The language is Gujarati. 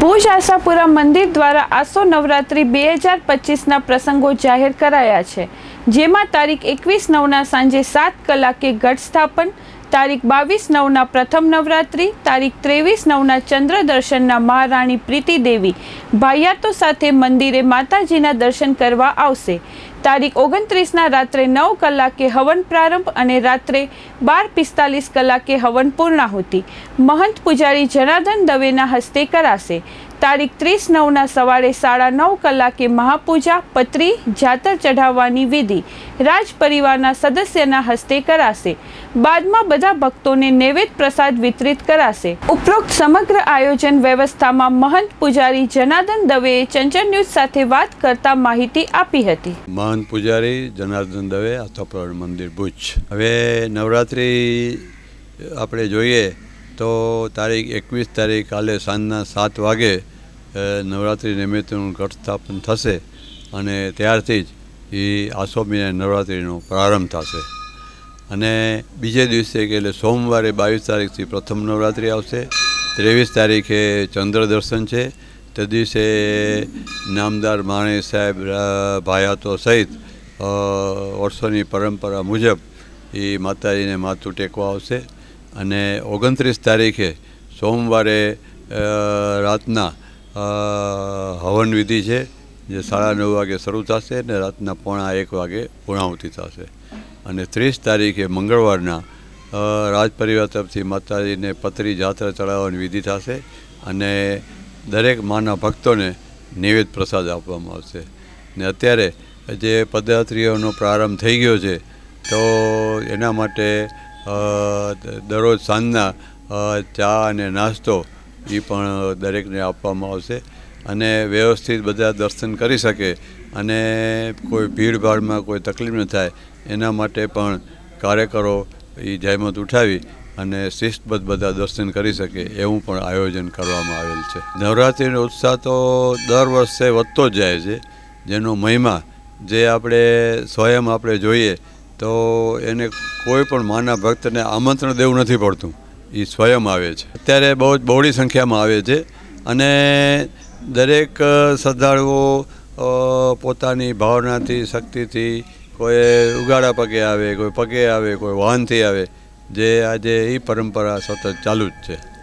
ભુજ આશાપુરા મંદિર દ્વારા આસો નવરાત્રિ બે હજાર પચીસના પ્રસંગો જાહેર કરાયા છે, જેમાં તારીખ એકવીસ નવના સાંજે સાત કલાકે ઘટ સ્થાપન તારીખ બાવીસ, નવના પ્રથમ નવરાત્રિ, તારીખ ત્રેવીસ, નવના ચંદ્ર દર્શનના મહારાણી પ્રીતિ દેવી. ભાઈયાતો સાથે મંદિરે માતાજીના દર્શન કરવા આવશે. તારીખ ઓગણત્રીસના રાત્રે નવ કલાકે હવન પ્રારંભ અને રાત્રે બાર પિસ્તાલીસ કલાકે હવન પૂર્ણાહુતિ. મહંત પૂજારી જનાર્દન દવેના હસ્તે કરાશે. તારીખ ત્રીસ નવના સવારે સાડા નવ કલાકે મહાપૂજા પત્રી જાતર ચઢાવવાની વિધિ રાજ પરિવારના સદસ્યના હસ્તે કરાશે. બાદમાં બધા ભક્તોને નૈવેદ્ય પ્રસાદ વિતરિત કરાશે. ઉપરોક્ત સમગ્ર આયોજન વ્યવસ્થામાં મહંત પૂજારી જનાર્દન દવેએ ચંચળ ન્યૂઝ સાથે વાત કરતા માહિતી આપી હતી. મહંત પૂજારી જનાર્દન દવે આથોપર મંદિર ભુજ. હવે નવરાત્રિ આપણે જોઈએ તો તારીખ એકવીસ તારીખ કાલે સાંજના સાત વાગે નવરાત્રિ નિમિત્તનું ઘટ સ્થાપન થશે અને ત્યારથી જ એ આસોમીને નવરાત્રિનો પ્રારંભ થશે. અને બીજે દિવસે કે એટલે સોમવારે બાવીસ તારીખથી પ્રથમ નવરાત્રિ આવશે, ત્રેવીસ તારીખે ચંદ્ર દર્શન છે, તે દિવસે નામદાર માણે સાહેબ ભાયાતો સહિત વર્ષોની પરંપરા મુજબ એ માતાજીને માથું ટેકવા આવશે. અને ઓગણત્રીસ તારીખે સોમવારે રાતના હવન વિધિ છે, જે સાડા નવ વાગે શરૂ થશે અને રાતના પોણા એક વાગે પૂર્ણાહુતિ થશે. અને ત્રીસ તારીખે મંગળવારના રાજપરિવાર તરફથી માતાજીને પતરી જાત્રા ચડાવવાની વિધિ થશે અને દરેક માના ભક્તોને નૈવેદ્ય પ્રસાદ આપવામાં આવશે. ને અત્યારે જે પદયાત્રીઓનો પ્રારંભ થઈ ગયો છે, તો એના માટે દરરોજ સાંજના ચા અને નાસ્તો એ પણ દરેકને આપવામાં આવશે. અને વ્યવસ્થિત બધા દર્શન કરી શકે અને કોઈ ભીડભાડમાં કોઈ તકલીફ ન થાય, એના માટે પણ કાર્યકરો એ જહેમત ઉઠાવી અને શિસ્તબદ્ધ બધા દર્શન કરી શકે એવું પણ આયોજન કરવામાં આવેલ છે. નવરાત્રિનો ઉત્સાહ તો દર વર્ષે વધતો જ જાય છે. જેનો મહિમા જે આપણે સ્વયં આપણે જોઈએ તો એને કોઈ પણ માના ભક્તને આમંત્રણ દેવું નથી પડતું. એ સ્વયં આવે છે. અત્યારે બહુ જ બહોળી સંખ્યામાં આવે છે અને દરેક શ્રદ્ધાળુઓ પોતાની ભાવનાથી, શક્તિથી કોઈ ઉગાડા પગે આવે, કોઈ પગે આવે, કોઈ વાહનથી આવે, જે આજે એ પરંપરા સતત ચાલુ જ છે.